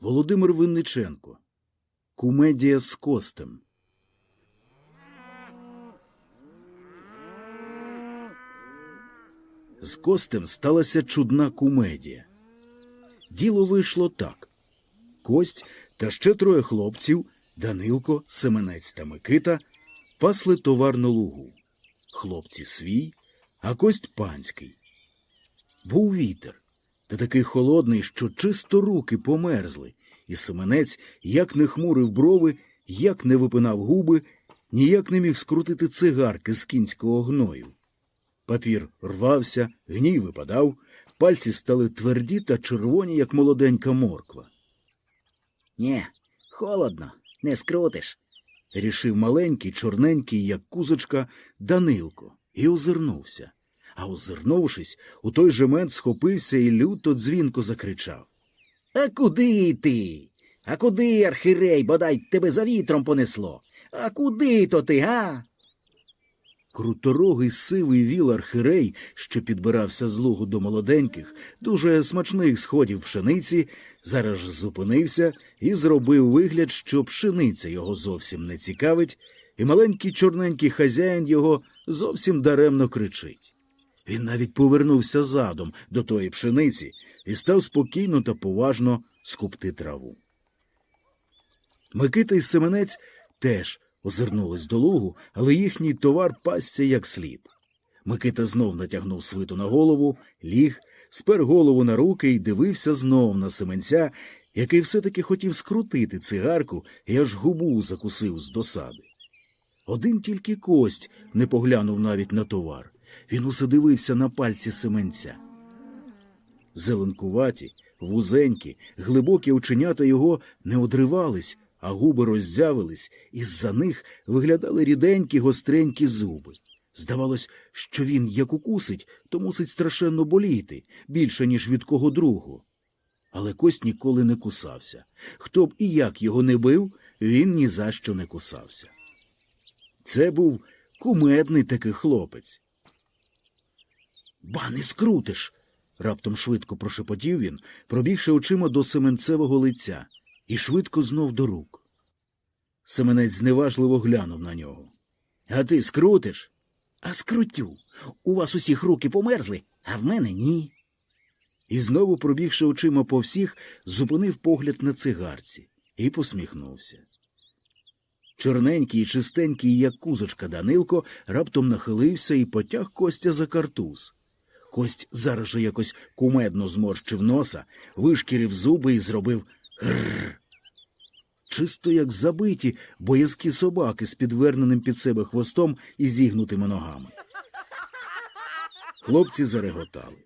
Володимир Винниченко. Кумедія з Костем. З Костем сталася чудна кумедія. Діло вийшло так. Кость та ще троє хлопців Данилко, Семенець та Микита пасли товар на лугу. Хлопці свій, а кость панський. Був вітер, та такий холодний, що чисто руки померзли, і Семенець як не хмурив брови, як не випинав губи, ніяк не міг скрутити цигарки з кінського гною. Папір рвався, гній випадав, пальці стали тверді та червоні, як молоденька морква. Нє, холодно, не скрутиш. Рішив маленький, чорненький, як кузочка, Данилко, і озирнувся. А озирнувшись, у той же мент схопився і люто дзвінко закричав. А куди ти? А куди, архірей, бодай тебе за вітром понесло? А куди то ти, га? Круторогий сивий віл архирей, що підбирався з лугу до молоденьких, дуже смачних сходів пшениці, зараз зупинився і зробив вигляд, що пшениця його зовсім не цікавить, і маленький чорненький хазяїн його зовсім даремно кричить. Він навіть повернувся задом до тої пшениці і став спокійно та поважно скупти траву. Микита і Семенець теж озирнулись до лугу, але їхній товар пасся як слід. Микита знов натягнув свиту на голову, ліг, спер голову на руки і дивився знов на Семенця, який все-таки хотів скрутити цигарку і аж губу закусив з досади. Один тільки кость не поглянув навіть на товар. Він усе дивився на пальці Семенця. Зеленкуваті, вузенькі, глибокі оченята його не одривались, а губи роззявились, і з-за них виглядали ріденькі гостренькі зуби. Здавалось, що він, як укусить, то мусить страшенно боліти, більше, ніж від кого другого. Але кость ніколи не кусався. Хто б і як його не бив, він ні за що не кусався. Це був кумедний такий хлопець. Ба не скрутиш. раптом швидко прошепотів він, пробігши очима до семенцевого лиця, і швидко знов до рук. Семенець зневажливо глянув на нього. А ти скрутиш? А скрутю. У вас усіх руки померзли, а в мене ні. І знову, пробігши очима по всіх, зупинив погляд на цигарці і посміхнувся. Чорненький і чистенький, як кузочка Данилко, раптом нахилився і потяг Костя за картуз. Кость зараз же якось кумедно зморщив носа, вишкірив зуби і зробив грррр. Чисто як забиті боязкі собаки з підверненим під себе хвостом і зігнутими ногами. Хлопці зареготали,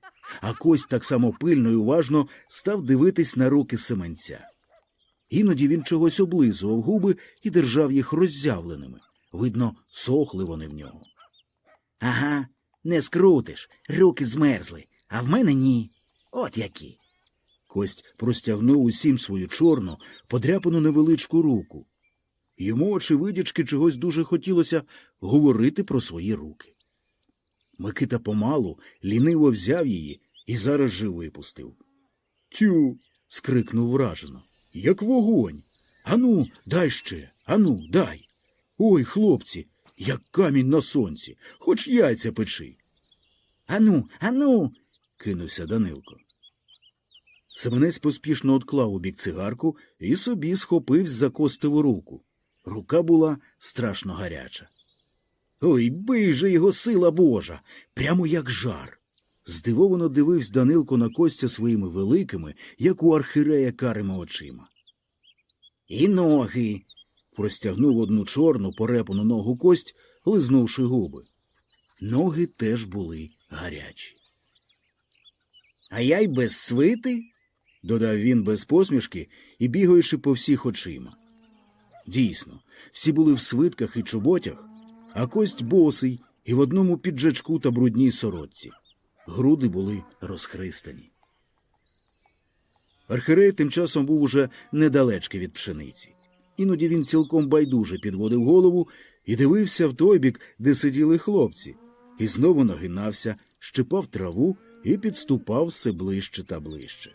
а кость так само пильно і уважно став дивитись на руки Семенця. Іноді він чогось облизував губи і держав їх роззявленими. Видно, сохли вони в нього. Ага, не скрутиш, руки змерзли, а в мене ні. От які. Кость простягнув усім свою чорну, подряпану невеличку руку. Йому, очевидячки, чогось дуже хотілося говорити про свої руки. Микита помалу ліниво взяв її і зараз же випустив. Тю. скрикнув вражено. Як вогонь. Ану, дай ще, ану, дай. Ой, хлопці, як камінь на сонці, хоч яйця печи. Ану, ану. кинувся Данилко. Семенець поспішно отклав у бік цигарку і собі схопив за костеву руку. Рука була страшно гаряча. Ой, бий же його сила Божа, прямо як жар. Здивовано дивився Данилко на Костя своїми великими, як у архирея карими очима. І ноги. Простягнув одну чорну порепану ногу кость, лизнувши губи. Ноги теж були гарячі. А я й без свити. додав він без посмішки і бігаючи по всіх очима. Дійсно, всі були в свитках і чоботях, а кость босий і в одному піджачку та брудній сорочці. Груди були розхристані. Архирей тим часом був уже недалечки від пшениці. Іноді він цілком байдуже підводив голову і дивився в той бік, де сиділи хлопці, і знову нагинався, щипав траву і підступав все ближче та ближче.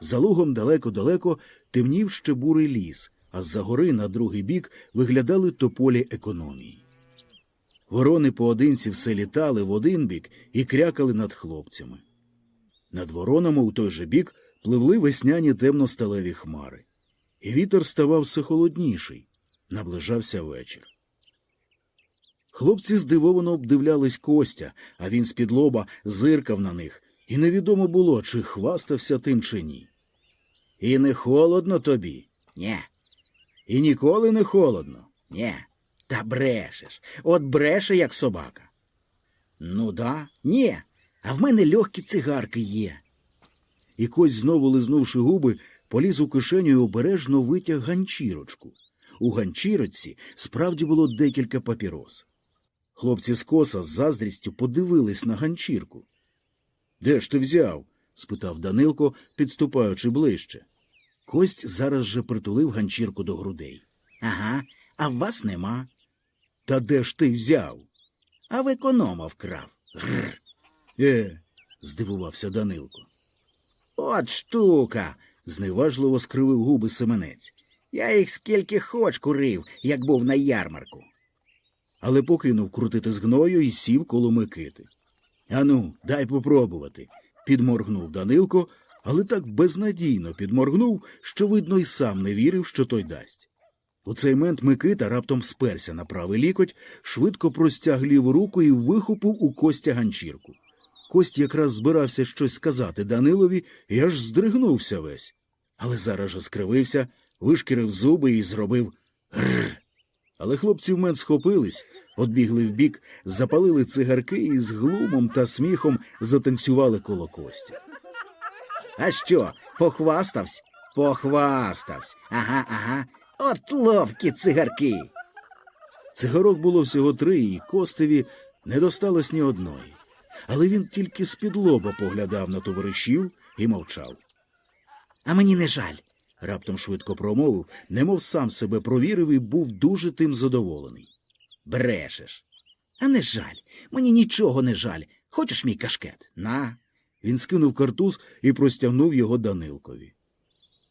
За лугом далеко-далеко темнів ще бурий ліс, а з-за гори на другий бік виглядали тополі економії. Ворони поодинці все літали в один бік і крякали над хлопцями. Над воронами у той же бік пливли весняні темно-сталеві хмари. І вітер ставав все холодніший. Наближався вечір. Хлопці здивовано обдивлялись Костя, а він з-під лоба зиркав на них, і невідомо було, чи хвастався тим чи ні. І не холодно тобі, Нє, і ніколи не холодно. нє. Та брешеш. От бреше, як собака. Ну да, ні. А в мене легкі цигарки є. І Кость, знову лизнувши губи, поліз у кишеню і обережно витяг ганчірочку. У ганчірочці справді було декілька папірос. Хлопці з коса з заздрістю подивились на ганчірку. Де ж ти взяв? спитав Данилко, підступаючи ближче. Кость зараз же притулив ганчірку до грудей. Ага, а в вас нема. Та де ж ти взяв? А в економа вкрав. Грр. Е, здивувався Данилко. От штука. Зневажливо скривив губи Семенець. Я їх скільки хоч курив, як був на ярмарку. але покинув крутити з гною і сів коло Микити. Ану, дай попробувати. підморгнув Данилко, але так безнадійно підморгнув, що, видно, й сам не вірив, що той дасть. У цей мент Микита раптом сперся на правий лікоть, швидко простяг ліву руку і вихопив у Костя ганчірку. Кость якраз збирався щось сказати Данилові і аж здригнувся весь. Але зараз же скривився, вишкірив зуби і зробив грр. Але хлопці вмент схопились, одбігли вбік, запалили цигарки і з глумом та сміхом затанцювали коло Костя. А що, похваставсь? Похваставсь. Ага, ага. От ловкі цигарки. Цигарок було всього три, і Костеві не досталось ні одної. Але він тільки з-під лоба поглядав на товаришів і мовчав. А мені не жаль. Раптом швидко промовив, немов сам себе провірив і був дуже тим задоволений. Брешеш. А не жаль. Мені нічого не жаль. Хочеш мій кашкет? На. Він скинув картуз і простягнув його Данилкові.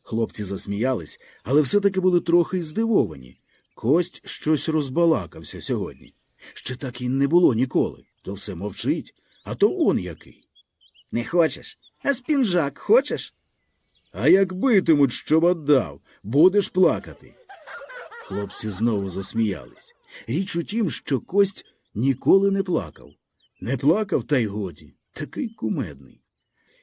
Хлопці засміялись, але все-таки були трохи здивовані. Кость щось розбалакався сьогодні. Ще так і не було ніколи. То все мовчить, а то он який. Не хочеш? А спінжак хочеш? А як битимуть, щоб отдав, будеш плакати. Хлопці знову засміялись. Річ у тім, що кость ніколи не плакав. Не плакав, та й годі. Такий кумедний.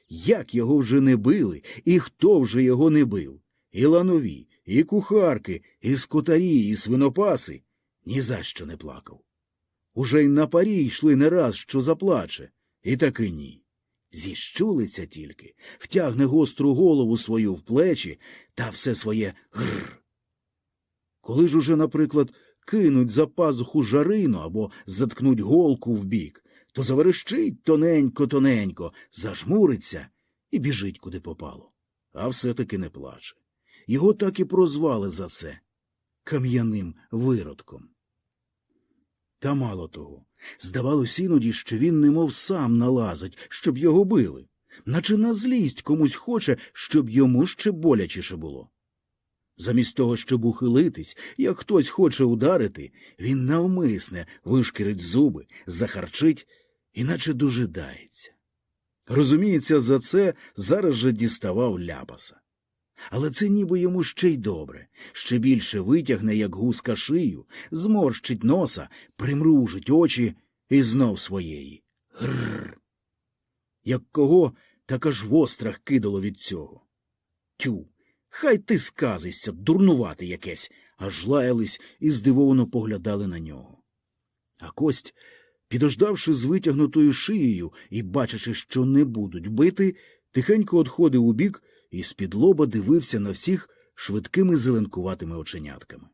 Як його вже не били, і хто вже його не бив? І ланові, і кухарки, і скотарі, і свинопаси. Ні за що не плакав. Уже й на парі йшли не раз, що заплаче, і таки ні. Зіщулиться тільки, втягне гостру голову свою в плечі та все своє грр. Коли ж уже, наприклад, кинуть за пазуху жарину або заткнуть голку в бік, то заверещить тоненько-тоненько, зажмуриться і біжить куди попало. А все-таки не плаче. Його так і прозвали за це кам'яним виродком. Та мало того, здавалось іноді, що він немов сам налазить, щоб його били, наче на злість комусь хоче, щоб йому ще болячіше було. Замість того, щоб ухилитись, як хтось хоче ударити, він навмисне вишкірить зуби, захарчить, іначе дожидається. Розуміється, за це зараз же діставав ляпаса. Але це ніби йому ще й добре, ще більше витягне, як гуска шию, зморщить носа, примружить очі і знов своєї. Гррр. Як кого, так аж в острах кидало від цього. Тю, хай ти сказишся, дурнувати якесь, аж лаялись і здивовано поглядали на нього. А кость, підождавши з витягнутою шиєю і бачачи, що не будуть бити, тихенько одходив у бік і з-під лоба дивився на всіх швидкими зеленкуватими оченятками.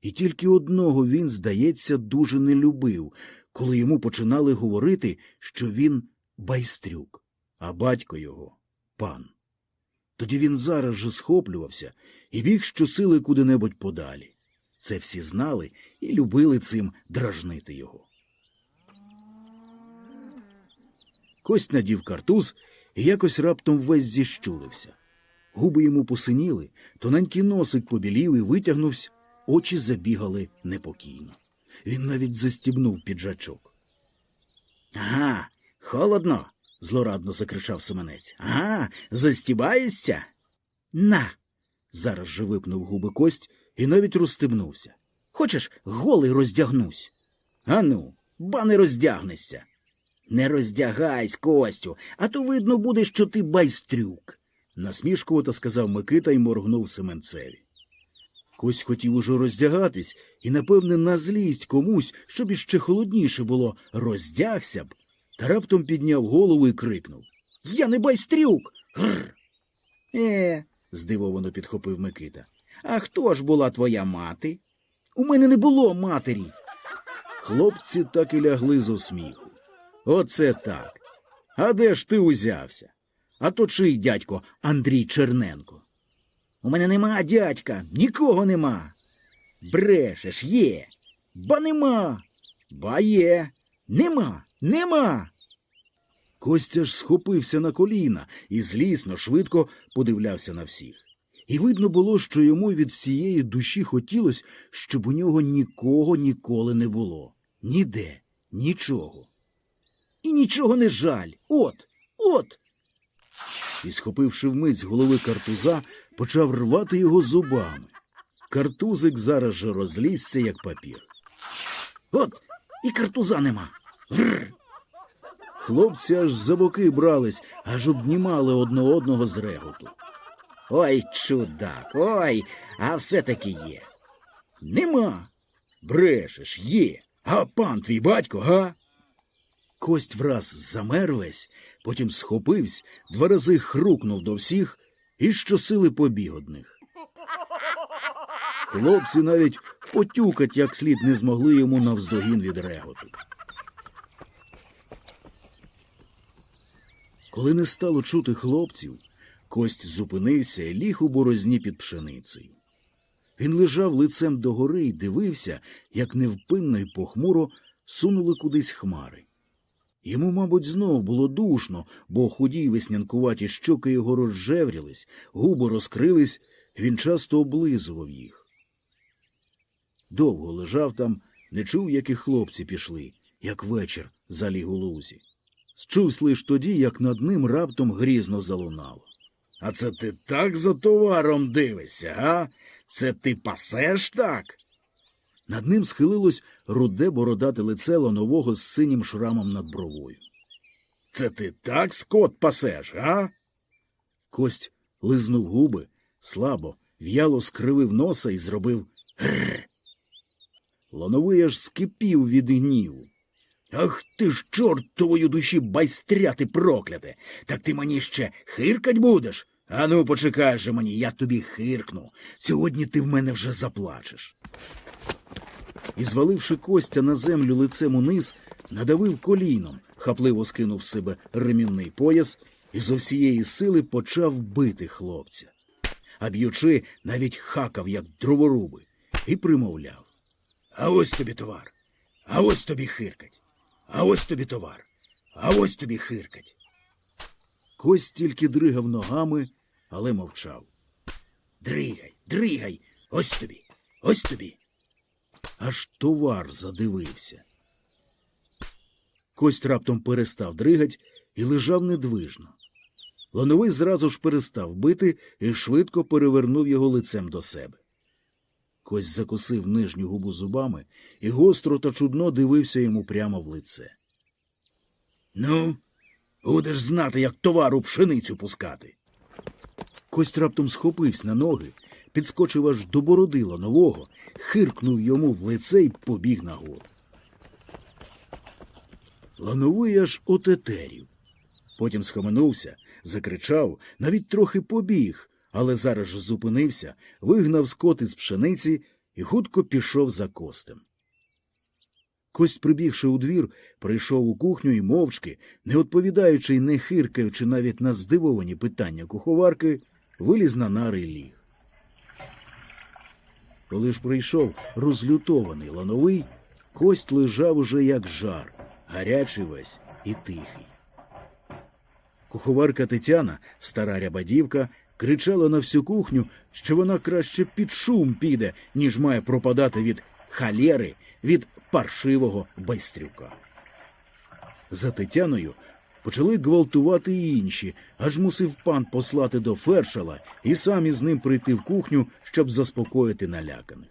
І тільки одного він, здається, дуже не любив, коли йому починали говорити, що він байстрюк, а батько його пан. Тоді він зараз же схоплювався і біг щосили куди-небудь подалі. Це всі знали і любили цим дражнити його. Кость надів картуз і якось раптом весь зіщулився. Губи йому посиніли, тоненький носик побілів і витягнувся, очі забігали непокійно. Він навіть застібнув піджачок. Ага, холодно. злорадно закричав Семенець. Ага, застібаєшся? На. Зараз же випнув губи кость і навіть розстебнувся. Хочеш, голий роздягнусь? Ану, ба не роздягнешся. Не роздягайсь, Костю, а то видно буде, що ти байстрюк. Насмішкувато сказав Микита і моргнув Семенцеві. Кость хотів уже роздягатись і, напевне, на злість комусь, щоб іще холодніше було, роздягся б, та раптом підняв голову і крикнув. Я не байстрюк. Гр. Е, здивовано підхопив Микита. а хто ж була твоя мати? У мене не було матері. Хлопці так і лягли з сміху. Оце так. А де ж ти узявся? А то чий дядько Андрій Черненко? У мене нема дядька, нікого нема. Брешеш, є. Ба нема. Ба є. Нема, нема. Костя ж схопився на коліна і злісно, швидко подивлявся на всіх. І видно було, що йому від всієї душі хотілося, щоб у нього нікого ніколи не було. Ніде, нічого. І нічого не жаль. От, от. І, схопивши вмить з голови картуза, почав рвати його зубами. Картузик зараз же розлізся, як папір. От, і картуза нема. Гр. Хлопці аж за боки брались, аж обнімали одне одного з реготу. Ой, чудак, ой, а все-таки є. Нема. Брешеш, є. А пан твій батько, га? Кость враз замер весь, потім схопився, два рази хрукнув до всіх і щосили побіг одних. Хлопці навіть потюкать як слід не змогли йому навздогін від реготу. Коли не стало чути хлопців, кость зупинився і ліг у борозні під пшеницею. Він лежав лицем догори і дивився, як невпинно й похмуро сунули кудись хмари. Йому, мабуть, знов було душно, бо худі веснянкуваті щоки його розжеврілись, губи розкрились, він часто облизував їх. Довго лежав там, не чув, як і хлопці пішли, як вечір заліг у лузі. Счувсь лиш тоді, як над ним раптом грізно залунало. А це ти так за товаром дивишся, га? Це ти пасеш так? Над ним схилилось руде бородате лице ланового з синім шрамом над бровою. Це ти так скот пасеш, га? Кость лизнув губи, слабо, в'яло скривив носа і зробив грр. Лановий аж скипів від гніву. Ах ти ж, чортовою душі байстряти прокляте. Так ти мені ще хиркать будеш? Ану, почекай же мені, я тобі хиркну. Сьогодні ти в мене вже заплачеш. І, зваливши Костя на землю лицем униз, надавив коліном, хапливо скинув з себе ремінний пояс і зо всієї сили почав бити хлопця. А б'ючи, навіть хакав, як дроворуби, і примовляв. А ось тобі товар, а ось тобі хиркать, а ось тобі товар, а ось тобі хиркать. Кость тільки дригав ногами, але мовчав. Дригай, дригай, ось тобі, ось тобі. Аж товар задивився. Кость раптом перестав дригать і лежав недвижно. Лановий зразу ж перестав бити і швидко перевернув його лицем до себе. Кость закусив нижню губу зубами і гостро та чудно дивився йому прямо в лице. Ну, будеш знати, як товару пшеницю пускати. Кость раптом схопився на ноги, підскочив аж до бороди ланового, хиркнув йому в лице і побіг нагору. Лановий аж отетерів. Потім схаменувся, закричав, навіть трохи побіг, але зараз же зупинився, вигнав скот із пшениці і хутко пішов за костем. Кость, прибігши у двір, прийшов у кухню і мовчки, не відповідаючи й не хиркаючи навіть на здивовані питання куховарки, виліз на нари й ліг. Коли ж прийшов розлютований лановий, кость лежав уже як жар, гарячий весь і тихий. Куховарка Тетяна, стара рябадівка, кричала на всю кухню, що вона краще під шум піде, ніж має пропадати від халєри, від паршивого байстрюка. За Тетяною почали гвалтувати й інші, аж мусив пан послати до фершала і сам із ним прийти в кухню, щоб заспокоїти наляканих.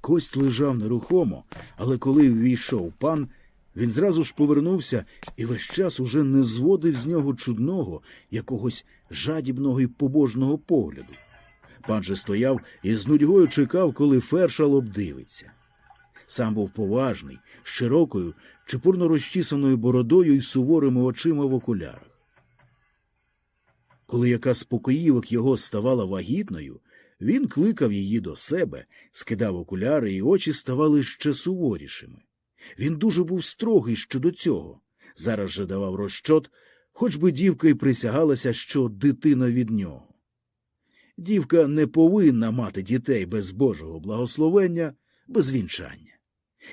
Кость лежав нерухомо, але коли ввійшов пан, він зразу ж повернувся і весь час уже не зводив з нього чудного, якогось жадібного і побожного погляду. Пан же стояв і з нудьгою чекав, коли фершал обдивиться. Сам був поважний, з широкою, чепурно розчісаною бородою і суворими очима в окулярах. Коли яка з покоївок його ставала вагітною, він кликав її до себе, скидав окуляри, і очі ставали ще суворішими. Він дуже був строгий щодо цього. Зараз же давав розчот, хоч би дівка й присягалася, що дитина від нього. Дівка не повинна мати дітей без Божого благословення, без вінчання.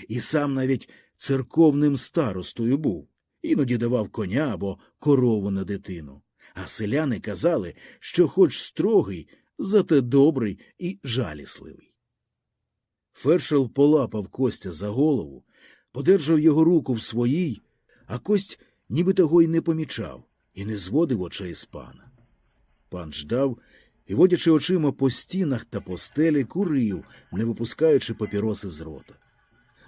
І сам навіть церковним старостою був, іноді давав коня або корову на дитину. А селяни казали, що хоч строгий, зате добрий і жалісливий. Фершел полапав Костя за голову, подержав його руку в своїй, а кость ніби того й не помічав і не зводив очей з пана. Пан ждав і, водячи очима по стінах та по стелі, курив, не випускаючи папіроси з рота.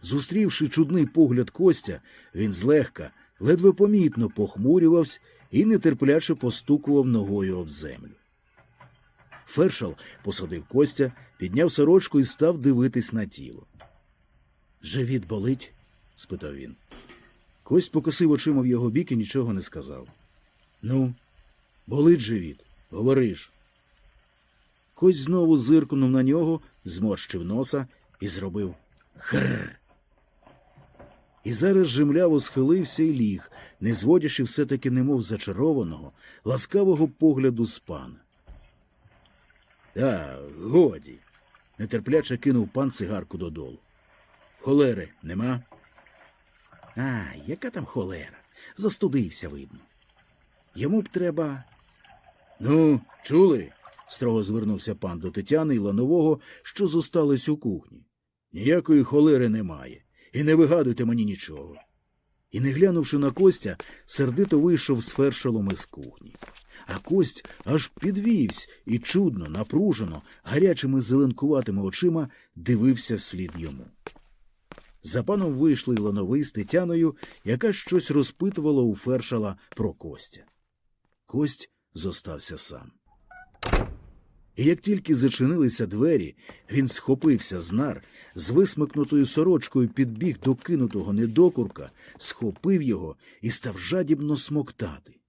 Зустрівши чудний погляд Костя, він злегка, ледве помітно похмурювався і нетерпляче постукував ногою об землю. Фершал посадив Костя, підняв сорочку і став дивитись на тіло. Живіт болить? спитав він. Кость покосив очима в його бік і нічого не сказав. Ну, болить живіт, говориш. Кость знову зиркнув на нього, зморщив носа і зробив хр. І зараз жемляво схилився і ліг, не зводячи все-таки немов зачарованого, ласкавого погляду з пана. Та, годі. нетерпляче кинув пан цигарку додолу. Холери нема? А, яка там холера? Застудився, видно. Йому б треба. Ну, чули? строго звернувся пан до Тетяни і ланового, що зостались у кухні. Ніякої холери немає, і не вигадуйте мені нічого. І, не глянувши на Костя, сердито вийшов з фершалом із кухні. А кость аж підвівсь і чудно, напружено, гарячими зеленкуватими очима дивився вслід йому. За паном вийшли й лановий з Тетяною, яка щось розпитувала у фершала про Костя. Кость зостався сам. І як тільки зачинилися двері, він схопився з нар, з висмикнутою сорочкою підбіг до кинутого недокурка, схопив його і став жадібно смоктати.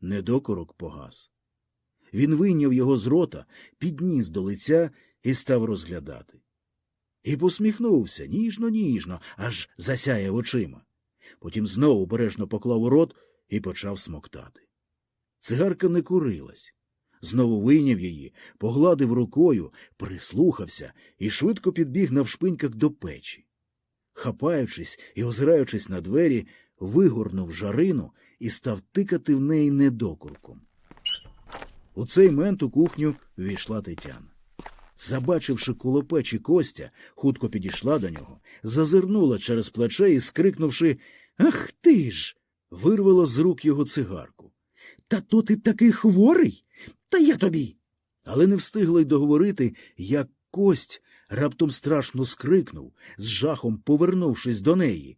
Недокорок погас. Він вийняв його з рота, підніс до лиця і став розглядати. І посміхнувся ніжно, ніжно, аж засяяв очима. Потім знову бережно поклав у рот і почав смоктати. Цигарка не курилась. Знову вийняв її, погладив рукою, прислухався і швидко підбіг навшпиньках до печі. Хапаючись і озираючись на двері, вигорнув жарину і став тикати в неї недокурком. У цей мент у кухню війшла Тетяна. Забачивши коло печі Костя, хутко підійшла до нього, зазирнула через плече і, скрикнувши Ах ти ж. вирвала з рук його цигарку. Та то ти такий хворий? Та я тобі. Але не встигла й договорити, як кость раптом страшно скрикнув, з жахом повернувшись до неї.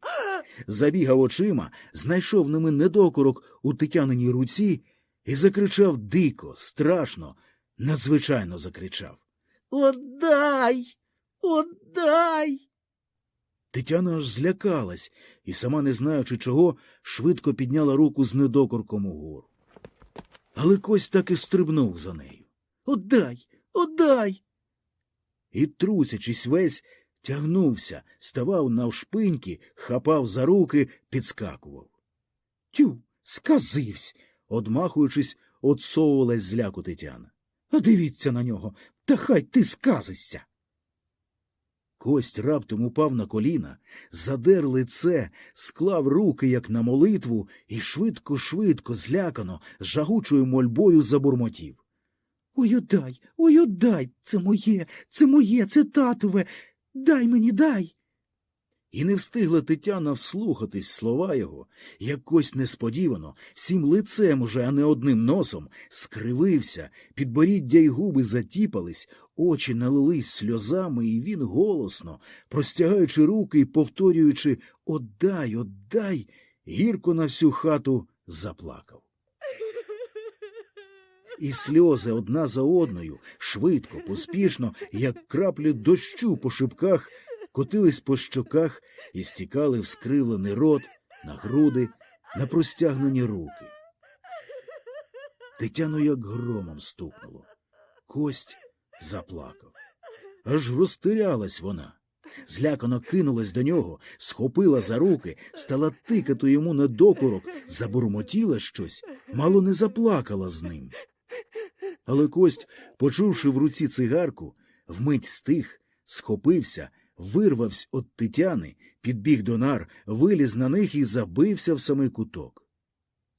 Забігав очима, знайшов ними недокорок у Тетяниній руці і закричав дико, страшно, надзвичайно закричав. Отдай! Отдай! Тетяна аж злякалась і, сама не знаючи чого, швидко підняла руку з недокорком угору. Але кось так і стрибнув за нею. Отдай, отдай. І, трусячись весь, тягнувся, ставав навшпиньки, хапав за руки, підскакував. Тю, сказивсь, одмахуючись, отсовувалась зляку Тетяна. А дивіться на нього, та хай ти сказишся. Кость раптом упав на коліна, задер лице, склав руки, як на молитву, і швидко-швидко, злякано, з жагучою мольбою забурмотів. Ой, отдай, ой, отдай, це моє, це моє, це татове. Дай мені, дай. І не встигла Тетяна вслухатись слова його, як Кость несподівано, всім лицем уже, а не одним носом, скривився, підборіддя й губи затіпались, очі налились сльозами, і він голосно, простягаючи руки і повторюючи «Отдай, отдай», гірко на всю хату заплакав. І сльози одна за одною, швидко, поспішно, як краплі дощу по шибках, котились по щоках і стікали в скривлений рот, на груди, на простягнені руки. Тетяну як громом стукнуло. Кость заплакав. Аж розтирялась вона. Злякано кинулась до нього, схопила за руки, стала тикати йому на докорок, забурмотіла щось, мало не заплакала з ним. Але Кость, почувши в руці цигарку, вмить стих, схопився, вирвався від Тетяни, підбіг до нар, виліз на них і забився в самий куток.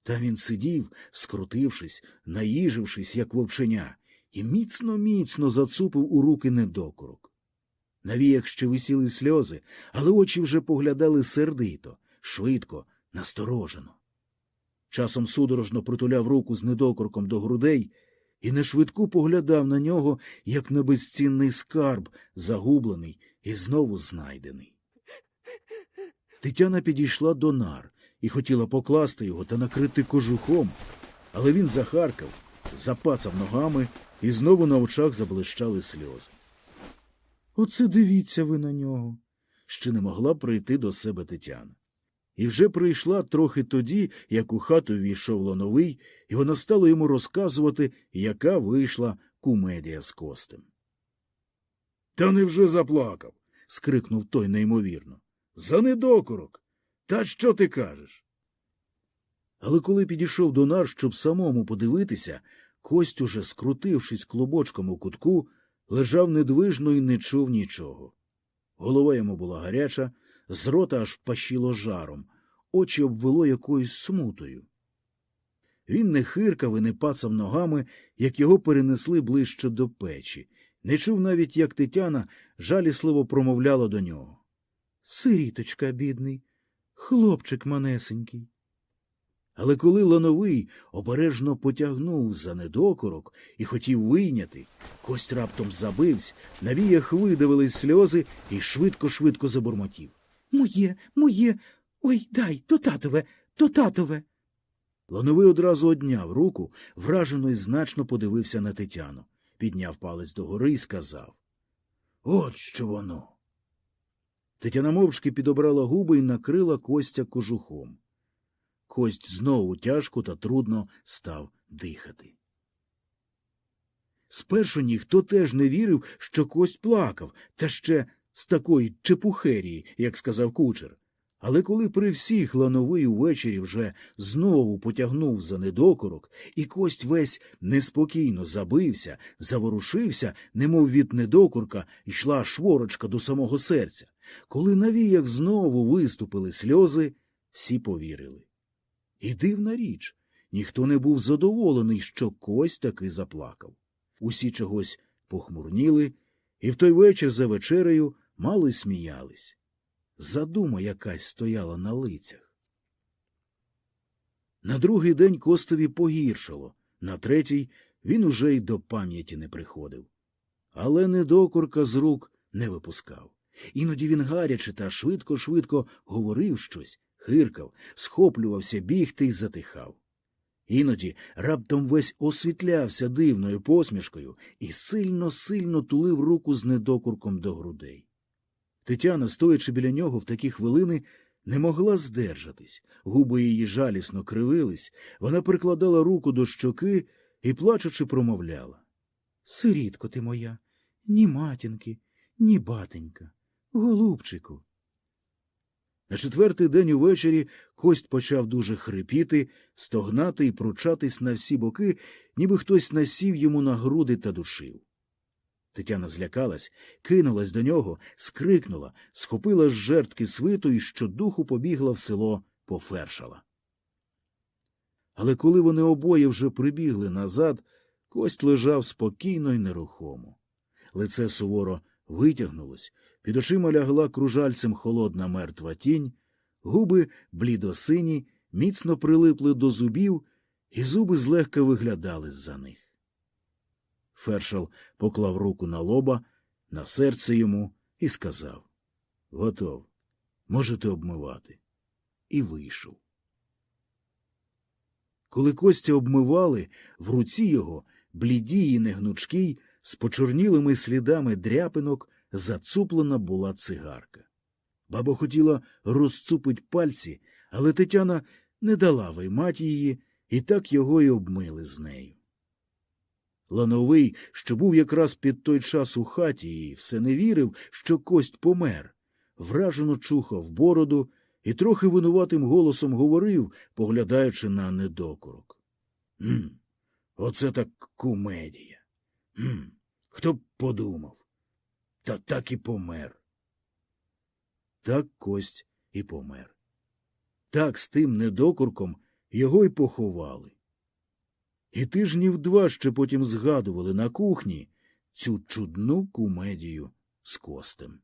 Та він сидів, скрутившись, наїжившись, як вовченя, і міцно-міцно зацупив у руки недокорок. На віях ще висіли сльози, але очі вже поглядали сердито, швидко, насторожено. Часом судорожно притуляв руку з недокорком до грудей і нешвидку поглядав на нього, як на безцінний скарб, загублений і знову знайдений. Тетяна підійшла до нар і хотіла покласти його та накрити кожухом, але він захаркав, запацав ногами, і знову на очах заблищали сльози. Оце дивіться ви на нього. Ще не могла прийти до себе Тетяна. І вже прийшла трохи тоді, як у хату війшов лановий, і вона стала йому розказувати, яка вийшла кумедія з костем. Та невже заплакав? скрикнув той неймовірно. За недокорок. Та що ти кажеш? Але коли підійшов до нар, щоб самому подивитися, кость, уже скрутившись клубочком у кутку, лежав недвижно і не чув нічого. Голова йому була гаряча, з рота аж пащило жаром, очі обвело якоюсь смутою. Він не хиркав і не пацав ногами, як його перенесли ближче до печі, не чув навіть, як Тетяна жалісливо промовляла до нього. Сиріточка, бідний, хлопчик манесенький. Але коли лановий обережно потягнув за недокорок і хотів вийняти, кость раптом забився, на віях видавились сльози і швидко-швидко забурмотів. Моє, моє. Ой, дай, то татове, то татове. Лановий одразу одняв руку, вражено й значно подивився на Тетяну, підняв палець догори і сказав От що воно. Тетяна мовчки підобрала губи і накрила Костя кожухом. Кость знову тяжко та трудно став дихати. Спершу ніхто теж не вірив, що кость плакав, та ще з такої чепухерії, як сказав кучер. Але коли при всіх лановий увечері вже знову потягнув за недокорок, і кость весь неспокійно забився, заворушився, немов від недокорка, йшла шворочка до самого серця. Коли на віях знову виступили сльози, всі повірили. І дивна річ, ніхто не був задоволений, що кость таки заплакав. Усі чогось похмурніли, і в той вечір за вечерею мало й сміялись. Задума якась стояла на лицях. На другий день Костові погіршало, на третій він уже й до пам'яті не приходив. Але недокорка з рук не випускав. Іноді він гаряче та швидко-швидко говорив щось, хиркав, схоплювався бігти й затихав. Іноді раптом весь освітлявся дивною посмішкою і сильно-сильно тулив руку з недокурком до грудей. Тетяна, стоячи біля нього в такі хвилини, не могла здержатись, губи її жалісно кривились, вона прикладала руку до щоки і, плачучи, промовляла. Сирітко ти моя, ні матінки, ні батенька, голубчику. На четвертий день увечері кость почав дуже хрипіти, стогнати і пручатись на всі боки, ніби хтось насів йому на груди та душив. Тетяна злякалась, кинулась до нього, скрикнула, схопила з жертки свиту і щодуху побігла в село пофершала. Але коли вони обоє вже прибігли назад, кость лежав спокійно й нерухомо. Лице суворо витягнулось, під очима лягла кружальцем холодна мертва тінь, губи блідосині, міцно прилипли до зубів, і зуби злегка виглядали з-за них. Фершал поклав руку на лоба, на серце йому і сказав Готов. Можете обмивати. І вийшов. Коли Костя обмивали, в руці його, блідій і негнучкій, з почорнілими слідами дряпинок, зацуплена була цигарка. Баба хотіла розцупить пальці, але Тетяна не дала виймати її, і так його й обмили з нею. Лановий, що був якраз під той час у хаті і все не вірив, що кость помер, вражено чухав бороду і трохи винуватим голосом говорив, поглядаючи на недокорок. «Гм, оце так кумедія. Гм, хто б подумав? Та так і помер. Так кость і помер. Так з тим недокурком його й поховали. І тижнів два ще потім згадували на кухні цю чудну кумедію з костем.